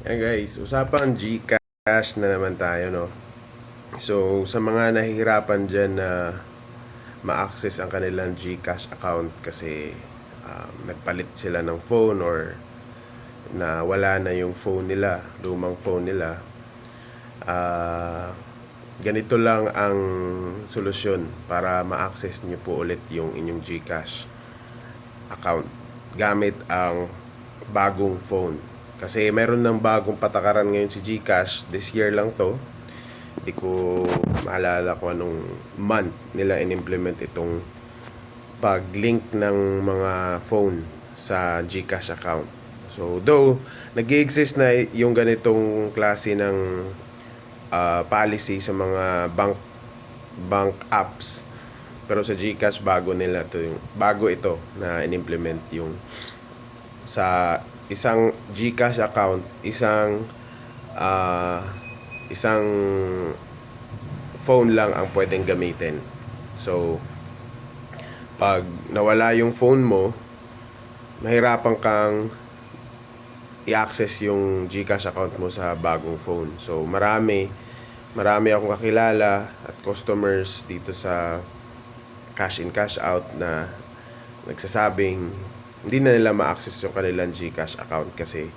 Yan guys, usapang Gcash na naman tayo, no? So, sa mga nahihirapan dyan na ma-access ang kanilang Gcash account kasi um, nagpalit sila ng phone or na wala na yung phone nila, lumang phone nila, ah, ganito lang ang solusyon para ma-access nyo po ulit yung inyong Gcash account gamit ang bagong phone. Kasi meron ng bagong patakaran ngayon si GCash. This year lang to. Hindi ko maalala kung anong month nila in-implement itong pag-link ng mga phone sa GCash account. So, though, nag exist na yung ganitong klase ng ah, policy sa mga bank bank apps. Pero sa GCash bago nila to yung bago ito na in-implement yung sa isang GCash account, isang ah, isang phone lang ang pwedeng gamitin. So pag nawala yung phone mo, mahirapan kang i-access yung GCash account mo sa bagong phone. So marami marami akong kakilala at customers dito sa cash in cash out na nagsasabing hindi na nila ma-access yung kanilang GCash account kasi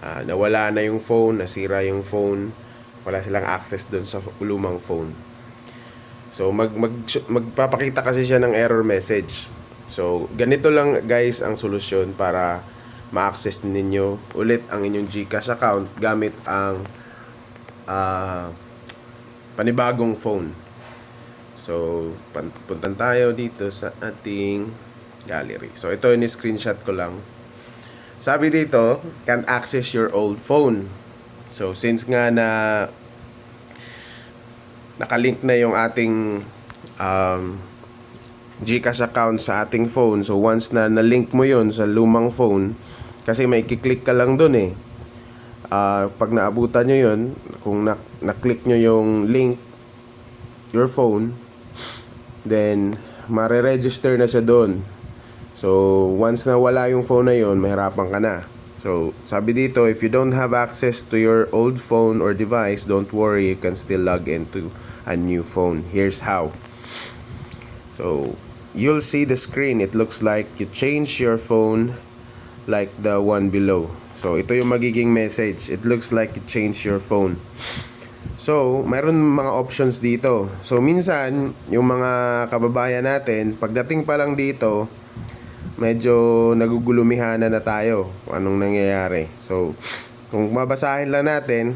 ah, nawala na yung phone, nasira yung phone, wala silang access doon sa lumang phone. So mag, mag magpapakita kasi siya ng error message. So ganito lang guys ang solusyon para ma-access ninyo ulit ang inyong GCash account gamit ang ah, panibagong phone. So, puntan tayo dito sa ating gallery. So, ito yung screenshot ko lang. Sabi dito, can access your old phone. So, since nga na nakalink na yung ating um, Gcash account sa ating phone. So, once na na-link mo yon sa lumang phone, kasi may kiklik ka lang dun eh. Ah, pag naabutan nyo yun, kung na- na-click nyo yung link, your phone, then mare-register na siya doon. So, once na wala yung phone na yun, mahirapan ka na. So, sabi dito, if you don't have access to your old phone or device, don't worry, you can still log into a new phone. Here's how. So, you'll see the screen. It looks like you change your phone like the one below. So, ito yung magiging message. It looks like you change your phone. So, mayroon mga options dito. So, minsan, yung mga kababayan natin, pagdating pa lang dito, medyo nagugulumihana na tayo anong nangyayari. So, kung mabasahin lang natin,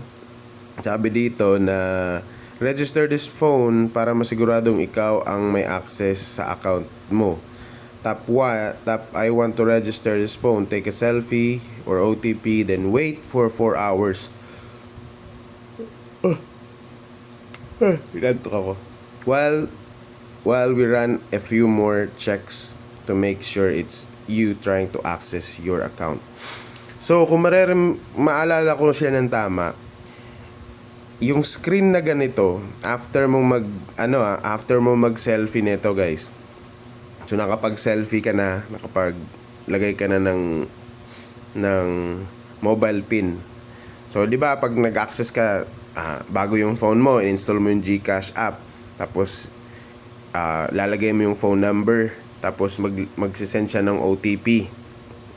sabi dito na register this phone para masiguradong ikaw ang may access sa account mo. Tap, wa, tap I want to register this phone. Take a selfie or OTP, then wait for 4 hours. Pinantok ako. While, while we run a few more checks to make sure it's you trying to access your account. So, kung marerem, maalala ko siya ng tama, yung screen na ganito, after mo mag, ano ah, after mo mag-selfie nito guys, so nakapag-selfie ka na, nakapag lagay ka na ng, ng mobile pin. So, di ba, pag nag-access ka, ah, bago yung phone mo, install mo yung GCash app, tapos, ah, lalagay mo yung phone number, tapos mag, magsisend siya ng OTP.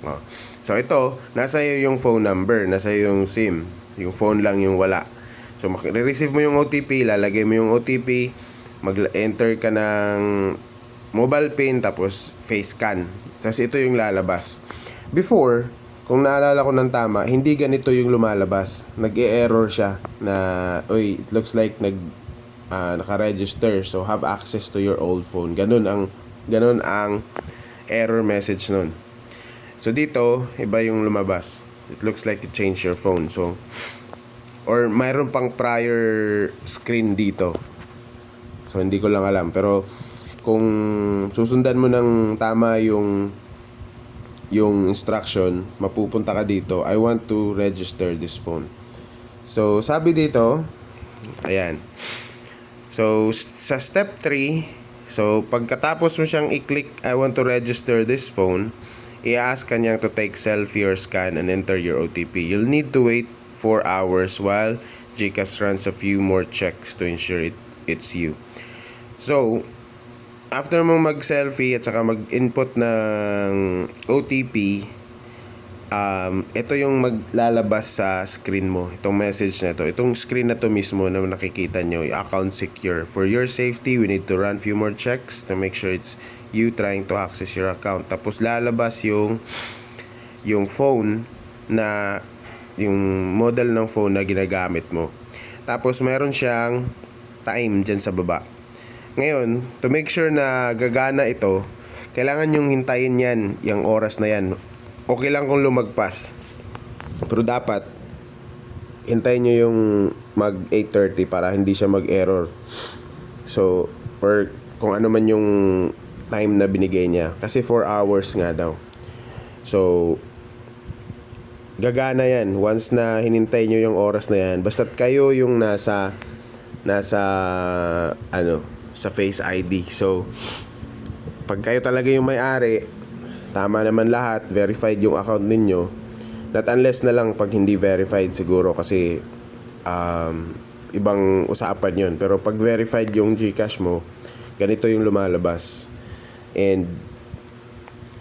Oh. So, ito, nasa iyo yung phone number, nasa iyo yung SIM, yung phone lang yung wala. So, makire-receive mo yung OTP, lalagay mo yung OTP, mag-enter ka ng mobile pin, tapos face scan. Tapos ito yung lalabas. Before, kung naalala ko ng tama, hindi ganito yung lumalabas. Nag-e-error siya na, oy, it looks like nag, ah, naka-register. So, have access to your old phone. Ganun ang, ganun ang error message nun. So, dito, iba yung lumabas. It looks like you changed your phone. So, or mayroon pang prior screen dito. So, hindi ko lang alam. Pero, kung susundan mo ng tama yung yung instruction, mapupunta ka dito, I want to register this phone. So, sabi dito, ayan. So, sa step 3, so, pagkatapos mo siyang i-click, I want to register this phone, i-ask kanyang to take selfie or scan and enter your OTP. You'll need to wait 4 hours while GCash runs a few more checks to ensure it, it's you. So, after mo mag-selfie at saka mag-input ng OTP, um, ito yung maglalabas sa screen mo. Itong message na to. Itong screen na to mismo na nakikita nyo, account secure. For your safety, we need to run few more checks to make sure it's you trying to access your account. Tapos lalabas yung yung phone na yung model ng phone na ginagamit mo. Tapos meron siyang time dyan sa baba. Ngayon, to make sure na gagana ito, kailangan yung hintayin yan, yung oras na yan. Okay lang kung lumagpas. Pero dapat, hintayin nyo yung mag 8.30 para hindi siya mag-error. So, or kung ano man yung time na binigay niya. Kasi 4 hours nga daw. So, gagana yan once na hinintay nyo yung oras na yan basta't kayo yung nasa nasa ano sa face ID so pag kayo talaga yung may-ari tama naman lahat verified yung account ninyo not unless na lang pag hindi verified siguro kasi um, ibang usapan yun pero pag verified yung Gcash mo ganito yung lumalabas and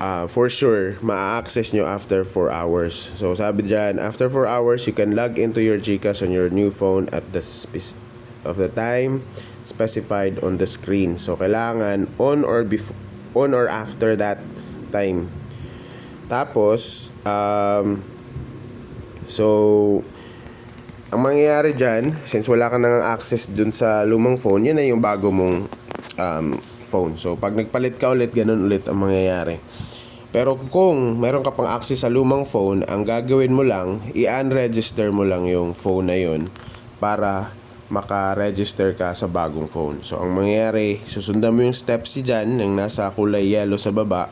uh, for sure, ma-access nyo after 4 hours. So, sabi dyan, after 4 hours, you can log into your GCash on your new phone at the of the time specified on the screen. So, kailangan on or before, on or after that time. Tapos, um, so, ang mangyayari dyan, since wala ka nang access dun sa lumang phone, yan na yung bago mong um, phone. So, pag nagpalit ka ulit, ganun ulit ang mangyayari. Pero kung meron ka pang access sa lumang phone, ang gagawin mo lang, i-unregister mo lang yung phone na yun para maka-register ka sa bagong phone. So, ang mangyayari, susundan mo yung steps dyan, yung nasa kulay yellow sa baba,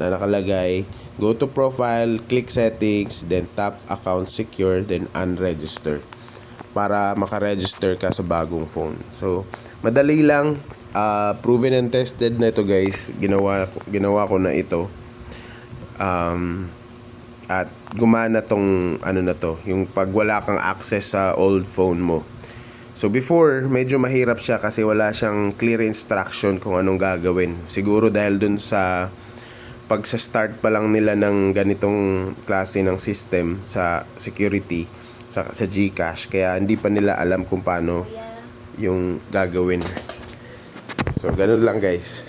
na nakalagay, go to profile, click settings, then tap account secure, then unregister para makaregister ka sa bagong phone. So, madali lang, ah, proven and tested na ito guys. Ginawa, ginawa ko na ito. Um, at gumana tong ano na to, yung pag wala kang access sa old phone mo. So before, medyo mahirap siya kasi wala siyang clear instruction kung anong gagawin. Siguro dahil dun sa pag sa start pa lang nila ng ganitong klase ng system sa security sa, sa GCash kaya hindi pa nila alam kung paano yung gagawin. So ganun lang guys.